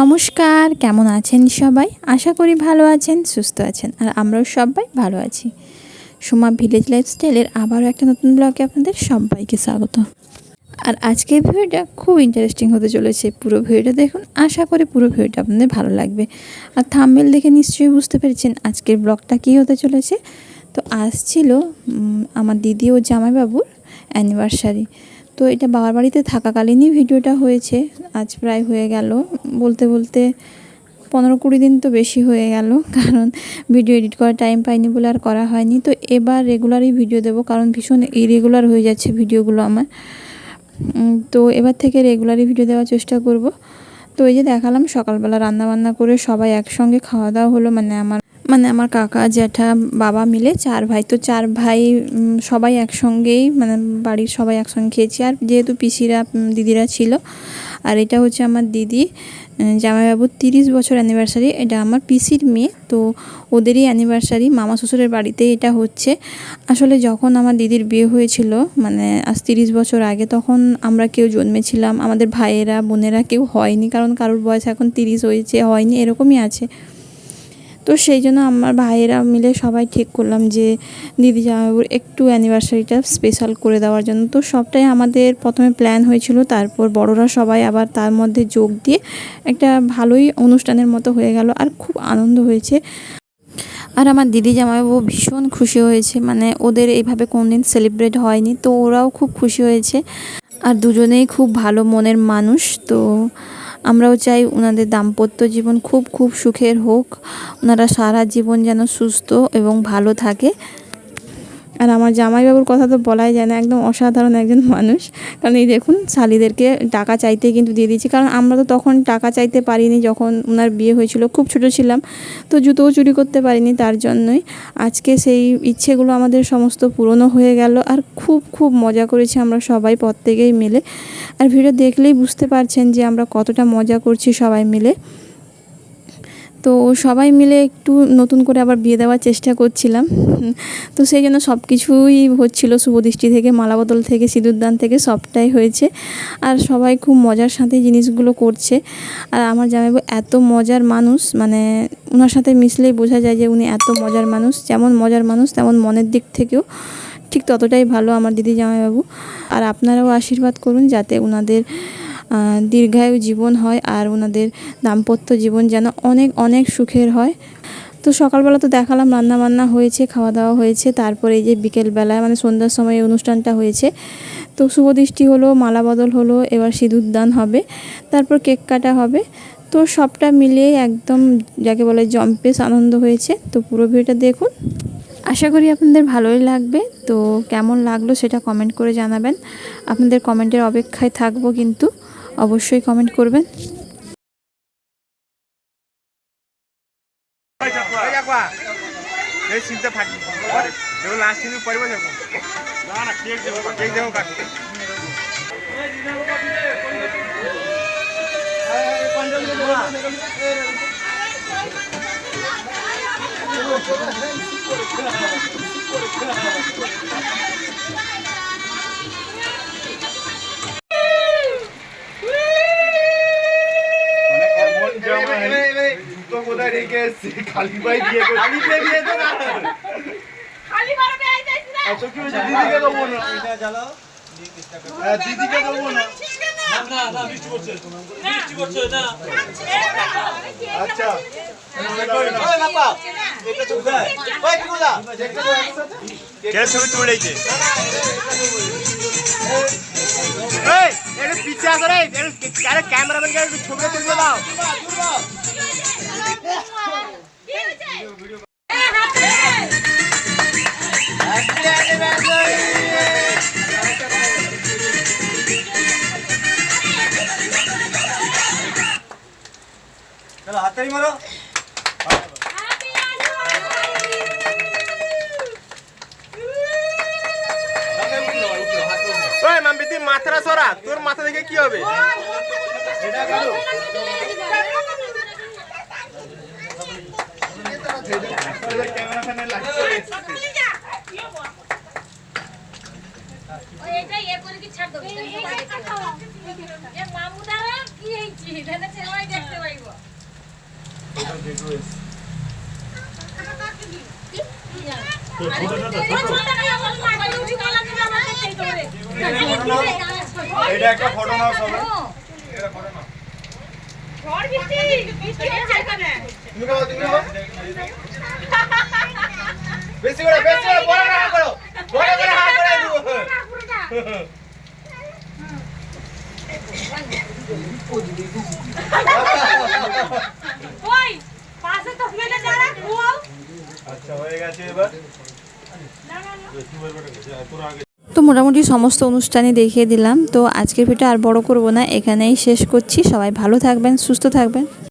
নমস্কার, কেমন আছেন সবাই? আশা করি ভালো আছেন, সুস্থ আছেন, আর আমরাও সবাই ভালো আছি। সোমা ভিলেজ লাইফস্টাইলের আবারও একটা নতুন ব্লগে আপনাদের সবাইকে স্বাগত। আর আজকের ভিডিওটা খুব ইন্টারেস্টিং হতে চলেছে। পুরো ভিডিওটা দেখুন, আশা করি পুরো ভিডিওটা আপনাদের ভালো লাগবে। আর থাম্বেল দেখে নিশ্চয়ই বুঝতে পেরেছেন আজকের ব্লগটা কী হতে চলেছে। তো আজ ছিল আমার দিদি ও জামাইবাবুর অ্যানিভার্সারি তো এটা বাবার বাড়িতে থাকাকালীনই ভিডিওটা হয়েছে। আজ প্রায় হয়ে গেল। বলতে বলতে পনেরো কুড়ি দিন তো বেশি হয়ে গেল, কারণ ভিডিও এডিট করার টাইম পাইনি বলে আর করা হয়নি। তো এবার রেগুলারই ভিডিও দেবো, কারণ ভীষণ ইরেগুলার হয়ে যাচ্ছে ভিডিওগুলো আমার। তো এবার থেকে রেগুলারই ভিডিও দেওয়ার চেষ্টা করব। তো এই যে দেখালাম সকালবেলা রান্না বান্না করে সবাই একসঙ্গে খাওয়া দাওয়া হলো মানে আমার মানে আমার কাকা, জ্যাঠা, বাবা মিলে চার ভাই। তো চার ভাই সবাই একসঙ্গেই মানে বাড়ির সবাই একসঙ্গে খেয়েছি। আর যেহেতু পিসিরা দিদিরা ছিল, আর এটা হচ্ছে আমার দিদি জামাইবাবুর তিরিশ বছর অ্যানিভার্সারি এটা আমার পিসির মেয়ে। তো ওদেরই অ্যানিভার্সারি মামা শ্বশুরের বাড়িতে এটা হচ্ছে। আসলে যখন আমার দিদির বিয়ে হয়েছিল মানে আজ তিরিশ বছর আগে, তখন আমরা কেউ জন্মেছিলাম, আমাদের ভাইয়েরা, বোনেরা কেউ হয়নি, কারণ কারোর বয়স এখন তিরিশ হয়েছে, হয়নি, এরকমই আছে। তো সেই জন্য আমার ভাইয়েরা মিলে সবাই ঠিক করলাম যে দিদি জামাইবাবুর একটু অ্যানিভার্সারিটা স্পেশাল করে দেওয়ার জন্য। তো সবটাই আমাদের প্রথমে প্ল্যান হয়েছিল, তারপর বড়রা সবাই আবার তার মধ্যে যোগ দিয়ে একটা ভালোই অনুষ্ঠানের মতো হয়ে গেল আর খুব আনন্দ হয়েছে। আর আমার দিদি জামাইবাবু ভীষণ খুশি হয়েছে মানে ওদের এইভাবে কোনদিন সেলিব্রেট হয়নি, তো ওরাও খুব খুশি হয়েছে। আর দুজনেই খুব ভালো মনের মানুষ, তো আমরাও চাই ওনাদের দাম্পত্য জীবন খুব খুব সুখের হোক। ওনারা সারা জীবন যেন সুস্থ এবং ভালো থাকে। আর আমার জামাইবাবুর কথা তো বলাই যায় না, একদম অসাধারণ একজন মানুষ। কারণ এই দেখুন শালিদেরকে টাকা চাইতে কিন্তু দিয়ে দিয়েছি। কারণ আমরা তো তখন টাকা চাইতে পারিনি যখন ওনার বিয়ে হয়েছিল, খুব ছোট ছিলাম। তো জুতোও চুরি করতে পারিনি তার জন্যই। আজকে সেই ইচ্ছেগুলো আমাদের সমস্ত পূরণও হয়ে গেল আর খুব খুব মজা করেছি আমরা সবাই প্রত্যেকেই মিলে। আর ভিডিও দেখলেই বুঝতে পারছেন যে আমরা কতটা মজা করছি সবাই মিলে। তো সবাই মিলে একটু নতুন করে আবার বিয়ে দেওয়ার চেষ্টা করছিলাম। তো সেই জন্য সব কিছুই হচ্ছিল শুভদৃষ্টি থেকে মালা বদল থেকে, সিঁদুরদান থেকে, সবটাই হয়েছে। আর সবাই খুব মজার সাথে জিনিসগুলো করছে। আর আমার জামাইবাবু এত মজার মানুষ মানে ওনার সাথে মিশলেই বোঝা যায় যে উনি এত মজার মানুষ, যেমন মজার মানুষ তেমন মনের দিক থেকেও ঠিক ততটাই ভালো আমার দিদি জামাইবাবু। আর আপনারাও আশীর্বাদ করুন যাতে ওনাদের দীর্ঘায়ু জীবন হয় আর ওনাদের দাম্পত্য জীবন যেন অনেক অনেক সুখের হয়। তো সকালবেলা তো দেখালাম রান্না বান্না হয়েছে খাওয়া দাওয়া হয়েছে, তারপরে এই যে বিকেলবেলায় মানে সন্ধ্যার সময় অনুষ্ঠানটা হয়েছে। তো শুভদৃষ্টি হলো, মালা বদল হলো, এবার সিঁদুর দান হবে, তারপর কেক কাটা হবে। তো সবটা মিলিয়ে একদম যাকে বলে জম্পেশ, আনন্দ হয়েছে। তো পুরো ভিডিওটা দেখুন। আশা করি আপনাদের ভালোই লাগবে। তো কেমন লাগল সেটা কমেন্ট করে জানাবেন। আপনাদের কমেন্টের অপেক্ষায় থাকব কিন্তু। অবশ্যই কমেন্ট করবেন ওই যাকবা রেখে এসছি খালি পাই দিয়ে খালি দিয়ে তো না খালি যাইছ না। আচ্ছা কি হয়েছে? দিদিকে দেবো না। হ্যাঁ, দিদিকে দেবো না। আচ্ছা কে ছবি তুলেছে এই আসো রে। ক্যামেরাম্যান ছবিটা তুলবে দাও। চলো হাততালি মারো মাথাটা সরা তোর মাথা দেখে কি হবে ওই এটা ইয়ে করে কি ছাড় দেবো এ মামুদারা কি হইছে এখানে ছেড়ে দেখতে পাইবো এটা একটা ফটো নাও সবাই ঝড় বৃষ্টি বৃষ্টি হচ্ছে এখানে তুমি খাও তুমি খাও বেশি করে বেশি করে বড় করে হাত করো। বড় করে হাত করে ওই পাশে তো মেলে যারা আচ্ছা হয়ে গেছে এবার। তো মোটামুটি সমস্ত অনুষ্ঠানই দেখিয়ে দিলাম। তো আজকের ভিডিও আর বড় করব না, এখানেই শেষ করছি। সবাই ভালো থাকবেন, সুস্থ থাকবেন।